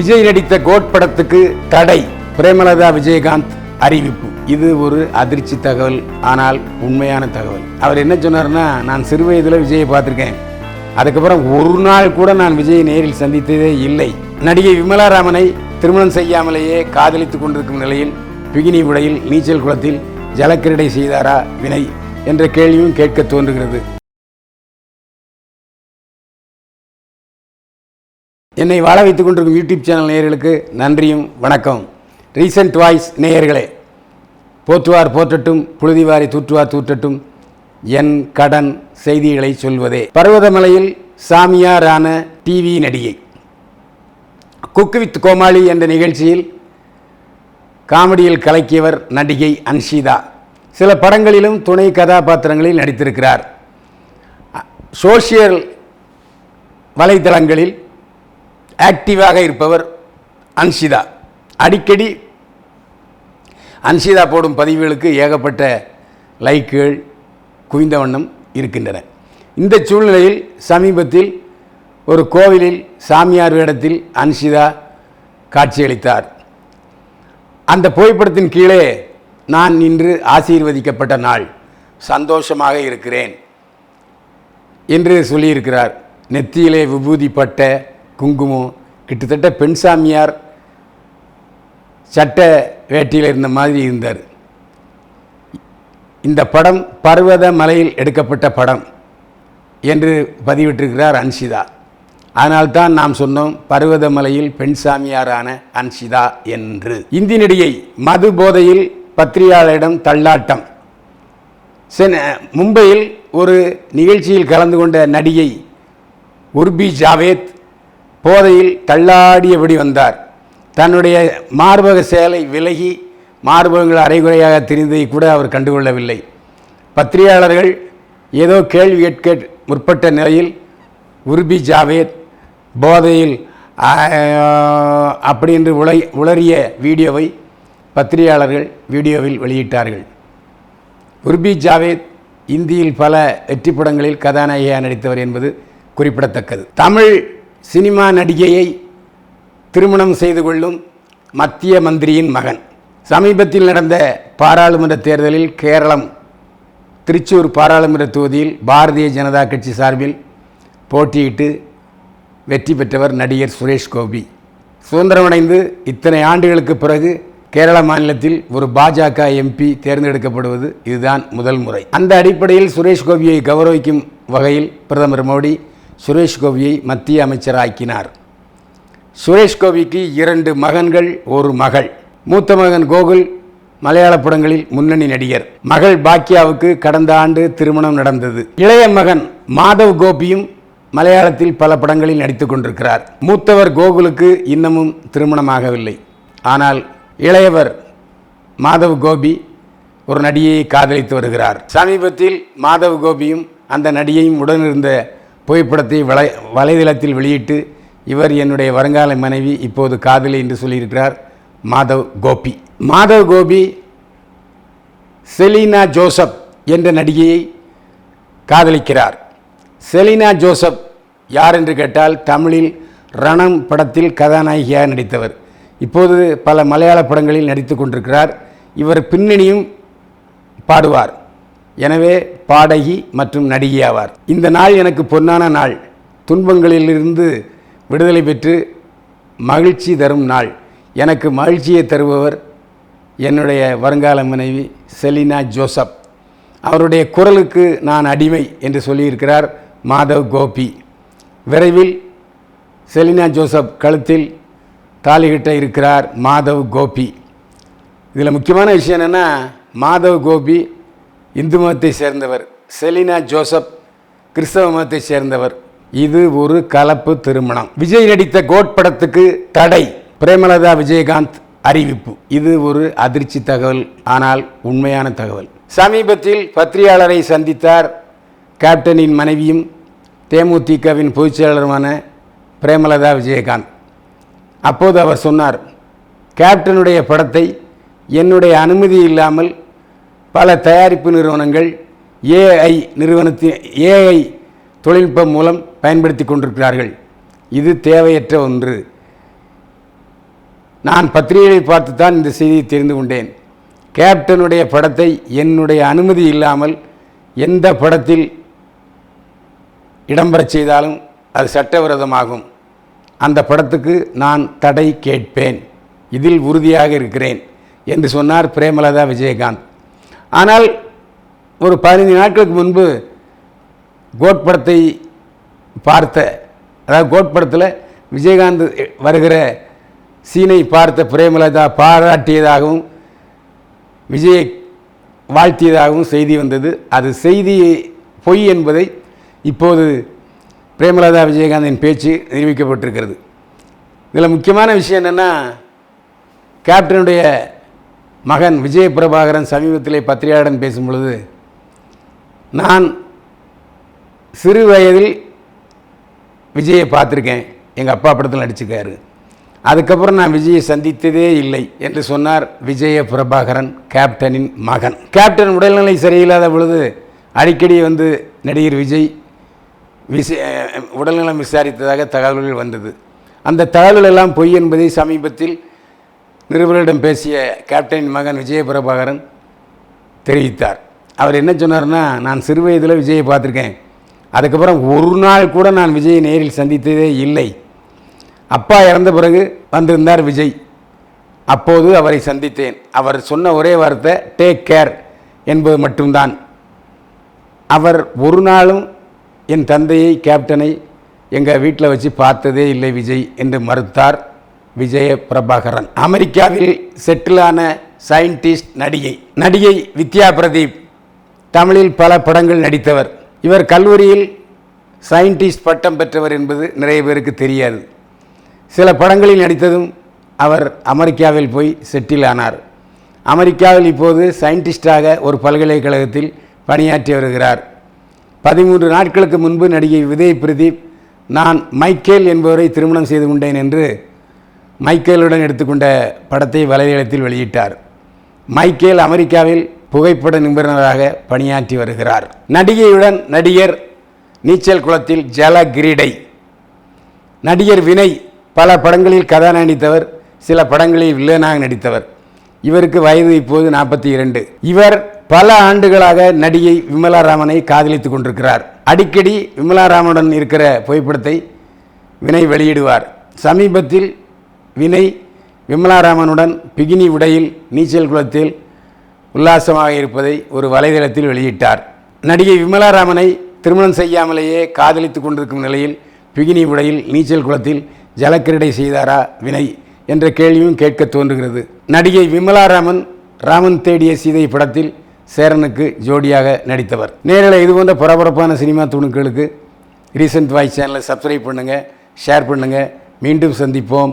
விஜய் நடித்த கோட் படத்துக்கு தடை. பிரேமலதா விஜயகாந்த் அறிவிப்பு. இது ஒரு அதிர்ச்சி தகவல் ஆனால் உண்மையான தகவல். அவர் என்ன சொன்னார்னா நான் சிறு வயதில் விஜயை பார்த்துருக்கேன். அதுக்கப்புறம் ஒரு நாள் கூட நான் விஜயை நேரில் சந்தித்ததே இல்லை. நடிகை விமலா ராமனை திருமணம் செய்யாமலேயே காதலித்துக் கொண்டிருக்கும் நிலையில் பிகினி உடையில் நீச்சல் குளத்தில் ஜலக்கிரடை செய்தாரா வினை என்ற கேள்வியும் கேட்க தோன்றுகிறது. என்னை வாழ வைத்துக் கொண்டிருக்கும் யூடியூப் சேனல் நேயர்களுக்கு நன்றியும் வணக்கம். ரீசன்ட் வாய்ஸ் நேயர்களே போற்றுவார் போற்றட்டும் புழுதிவாரி தூற்றுவார் தூற்றட்டும் என் கடன் செய்திகளை சொல்வதே. பர்வதமலையில் சாமியாரான டிவி நடிகை குக்கு வித் கோமாளி என்ற நிகழ்ச்சியில் காமெடியில் கலக்கியவர் நடிகை அன்ஷிதா. சில படங்களிலும் துணை கதாபாத்திரங்களில் நடித்திருக்கிறார். சோஷியல் வலைத்தளங்களில் ஆக்டிவாக இருப்பவர் அன்ஷிதா. அடிக்கடி அன்ஷிதா போடும் பதிவுகளுக்கு ஏகப்பட்ட லைக்குகள் குவிந்த வண்ணம் இருக்கின்றன. இந்த சூழ்நிலையில் சமீபத்தில் ஒரு கோவிலில் சாமியார் வேடத்தில் அன்ஷிதா காட்சியளித்தார். அந்த புகைப்படத்தின் கீழே நான் இன்று ஆசீர்வதிக்கப்பட்ட நாள். சந்தோஷமாக இருக்கிறேன் என்று சொல்லியிருக்கிறார். நெத்தியிலே விபூதிப்பட்ட குங்குமம் கிட்டத்தட்ட பெண் சாமியார் சட்ட வேட்டியில் இருந்த மாதிரி இருந்தார். இந்த படம் பர்வத மலையில் எடுக்கப்பட்ட படம் என்று பதிவிட்டிருக்கிறார் அன்ஷிதா. அதனால்தான் நாம் சொன்னோம் பர்வதமலையில் பெண் சாமியாரான அன்ஷிதா என்று. இந்தி நடிகை மது போதையில் பத்திரிகையாளரிடம் தள்ளாட்டம். சென் மும்பையில் ஒரு நிகழ்ச்சியில் கலந்து கொண்ட நடிகை உர்பி ஜாவேத் போதையில் தள்ளாடியபடி வந்தார். தன்னுடைய மார்பக சேலை விலகி மார்பகங்கள் அரைகுறையாக தெரிந்ததை கூட அவர் கண்டுகொள்ளவில்லை. பத்திரிகையாளர்கள் ஏதோ கேள்வி கேட்க முற்பட்ட நிலையில் உர்பி ஜாவேத் போதையில் அப்படி என்று உலை உளறிய வீடியோவை பத்திரிகையாளர்கள் வீடியோவில் வெளியிட்டார்கள். உர்பி ஜாவேத் இந்தியில் பல வெற்றி படங்களில் கதாநாயகியாக நடித்தவர் என்பது குறிப்பிடத்தக்கது. தமிழ் சினிமா நடிகையை திருமணம் செய்து கொள்ளும் மத்திய மந்திரியின் மகன். சமீபத்தில் நடந்த பாராளுமன்ற தேர்தலில் கேரளம் திருச்சூர் பாராளுமன்ற தொகுதியில் பாரதிய ஜனதா கட்சி சார்பில் போட்டியிட்டு வெற்றி பெற்றவர் நடிகர் சுரேஷ் கோபி. சுதந்திரமடைந்து இத்தனை ஆண்டுகளுக்கு பிறகு கேரள மாநிலத்தில் ஒரு பாஜக எம்பி தேர்ந்தெடுக்கப்படுவது இதுதான் முதல் முறை. அந்த அடிப்படையில் சுரேஷ் கோபியை கௌரவிக்கும் வகையில் பிரதமர் மோடி சுரேஷ் கோபியை மத்திய அமைச்சராக்கினார். சுரேஷ் கோபிக்கு இரண்டு மகன்கள் ஒரு மகள். மூத்த மகன் கோகுல் மலையாள படங்களில் முன்னணி நடிகர். மகள் பாக்கியாவுக்கு கடந்த ஆண்டு திருமணம் நடந்தது. இளைய மகன் மாதவ் கோபியும் மலையாளத்தில் பல படங்களில் நடித்துக் கொண்டிருக்கிறார். மூத்தவர் கோகுலுக்கு இன்னமும் திருமணமாகவில்லை. ஆனால் இளையவர் மாதவ் கோபி ஒரு நடிகையை காதலித்து வருகிறார். சமீபத்தில் மாதவ் கோபியும் அந்த நடிகையும் உடனிருந்த புகைப்படத்தை வலை வலைதளத்தில் வெளியிட்டு இவர் என்னுடைய வருங்கால மனைவி இப்போது காதலி என்று சொல்லியிருக்கிறார் மாதவ் கோபி. மாதவ் கோபி செலீனா ஜோசப் என்ற நடிகையை காதலிக்கிறார். செலீனா ஜோசப் யார் என்று கேட்டால் தமிழில் ரணம் படத்தில் கதாநாயகியாக நடித்தவர். இப்போது பல மலையாள படங்களில் நடித்து கொண்டிருக்கிறார். இவர் பின்னணியும் பாடுவார். எனவே பாடகி மற்றும் நடிகை ஆவார். இந்த நாள் எனக்கு பொன்னான நாள். துன்பங்களிலிருந்து விடுதலை பெற்று மகிழ்ச்சி தரும் நாள். எனக்கு மகிழ்ச்சியை தருபவர் என்னுடைய வருங்கால மனைவி செலினா ஜோசப். அவருடைய குரலுக்கு நான் அடிமை என்று சொல்லியிருக்கிறார் மாதவ் கோபி. விரைவில் செலினா ஜோசப் கழுத்தில் தாலிகிட்ட இருக்கிறார் மாதவ் கோபி. இதில் முக்கியமான விஷயம் என்னென்னா மாதவ் கோபி இந்து மதத்தை சேர்ந்தவர் செலினா ஜோசப் கிறிஸ்தவ மதத்தை சேர்ந்தவர். இது ஒரு கலப்பு திருமணம். விஜய் நடித்த கோட் படத்துக்கு தடை. பிரேமலதா விஜயகாந்த் அறிவிப்பு. இது ஒரு அதிர்ச்சி தகவல் ஆனால் உண்மையான தகவல். சமீபத்தில் பத்திரிகையாளரை சந்தித்தார் கேப்டனின் மனைவியும் தேமுதிகவின் பொதுச் செயலருமான பிரேமலதா விஜயகாந்த். அப்போது அவர் சொன்னார் கேப்டனுடைய படத்தை என்னுடைய அனுமதி இல்லாமல் பல தயாரிப்பு நிறுவனங்கள் ஏஐ நிறுவனத்தின் ஏஐ தொழில்நுட்பம் மூலம் பயன்படுத்தி கொண்டிருக்கிறார்கள். இது தேவையற்ற ஒன்று. நான் பத்திரிகையை பார்த்து தான் இந்த செய்தியை தெரிந்து கொண்டேன். கேப்டனுடைய படத்தை என்னுடைய அனுமதி இல்லாமல் எந்த படத்தில் இடம்பெறச் செய்தாலும் அது சட்டவிரோதமாகும். அந்த படத்துக்கு நான் தடை கேட்பேன். இதில் உறுதியாக இருக்கிறேன் என்று சொன்னார் பிரேமலதா விஜயகாந்த். ஆனால் ஒரு பதினைந்து நாட்களுக்கு முன்பு கோட் படத்தை பார்த்த அதாவது கோட் படத்தில் விஜயகாந்த் வருகிற சீனை பார்த்த பிரேமலதா பாராட்டியதாகவும் விஜயை வாழ்த்தியதாகவும் செய்தி வந்தது. அது செய்தி பொய் என்பதை இப்போது பிரேமலதா விஜயகாந்தின் பேச்சு நிரூபிக்கப்பட்டிருக்கிறது. இதில் முக்கியமான விஷயம் என்னென்னா கேப்டனுடைய மகன் விஜய பிரபாகரன் சமீபத்திலே பத்திரிகையாளன் பேசும் பொழுது நான் சிறு வயதில் விஜயை பார்த்துருக்கேன். எங்கள் அப்பா படத்தில் நடிச்சுக்காரு அதுக்கப்புறம் நான் விஜயை சந்தித்ததே இல்லை என்று சொன்னார் விஜய பிரபாகரன் கேப்டனின் மகன். கேப்டன் உடல்நிலை சரியில்லாத பொழுது அடிக்கடி வந்து நடிகர் விஜய் விச உடல்நலம் விசாரித்ததாக தகவல்கள் வந்தது. அந்த தகவல்கள் எல்லாம் பொய் என்பதை சமீபத்தில் நிருபர்களிடம் பேசிய கேப்டன் மகன் விஜய பிரபாகரன் தெரிவித்தார். அவர் என்ன சொன்னார்னா நான் சிறு வயதில் விஜயை பார்த்துருக்கேன். அதுக்கப்புறம் ஒரு நாள் கூட நான் விஜயை நேரில் சந்தித்ததே இல்லை. அப்பா இறந்த பிறகு வந்திருந்தார் விஜய். அப்போது அவரை சந்தித்தேன். அவர் சொன்ன ஒரே வார்த்தை டேக் கேர் என்பது மட்டும்தான். அவர் ஒரு நாளும் என் தந்தையை கேப்டனை எங்கள் வீட்டில் வச்சு பார்த்ததே இல்லை விஜய் என்று மறுத்தார். விஜய பிரபாகரன் அமெரிக்காவில் செட்டிலான சயின்டிஸ்ட் நடிகை நடிகை வித்யா பிரதீப். தமிழில் பல படங்கள் நடித்தவர். இவர் கல்லூரியில் சயின்டிஸ்ட் பட்டம் பெற்றவர் என்பது நிறைய பேருக்கு தெரியாது. சில படங்களில் நடித்ததும் அவர் அமெரிக்காவில் போய் செட்டில் ஆனார். அமெரிக்காவில் இப்போது சயின்டிஸ்டாக ஒரு பல்கலைக்கழகத்தில் பணியாற்றி வருகிறார். பதிமூன்று நாட்களுக்கு முன்பு நடிகை விஜய் பிரதீப் நான் மைக்கேல் என்பவரை திருமணம் செய்து கொண்டேன் என்று மைக்கேலுடன் எடுத்துக்கொண்ட படத்தை வலைதளத்தில் வெளியிட்டார். மைக்கேல் அமெரிக்காவில் புகைப்பட நிபுணராக பணியாற்றி வருகிறார். நடிகையுடன் நடிகர் நீச்சல் குளத்தில் ஜல கிரீடை நடிகர் வினய் பல படங்களில் கதாநாயகி நடித்தவர் சில படங்களில் வில்லனாக நடித்தவர். இவருக்கு வயது இப்போது நாற்பத்தி இரண்டு. இவர் பல ஆண்டுகளாக நடிகை விமலா ராமனை காதலித்துக் கொண்டிருக்கிறார். அடிக்கடி விமலா ராமனுடன் இருக்கிற புகைப்படத்தை வினை வெளியிடுவார். சமீபத்தில் வினை விமலாராமனுடன் பிகினி உடையில் நீச்சல் குளத்தில் உல்லாசமாக இருப்பதை ஒரு வலைதளத்தில் வெளியிட்டார். நடிகை விமலா ராமனை திருமணம் செய்யாமலேயே காதலித்துக் கொண்டிருக்கும் நிலையில் பிகினி உடையில் நீச்சல் குளத்தில் ஜலக்கிரடை செய்தாரா வினை என்ற கேள்வியும் கேட்க தோன்றுகிறது. நடிகை விமலாராமன் ராமன் ராமன் தேடிய சீதை படத்தில் சேரனுக்கு ஜோடியாக நடித்தவர். நேரில் இது போன்ற பரபரப்பான சினிமா துணுக்களுக்கு ரீசன்ட் வாய்ஸ் சேனலை சப்ஸ்கிரைப் பண்ணுங்கள் ஷேர் பண்ணுங்கள் மீண்டும் சந்திப்போம்.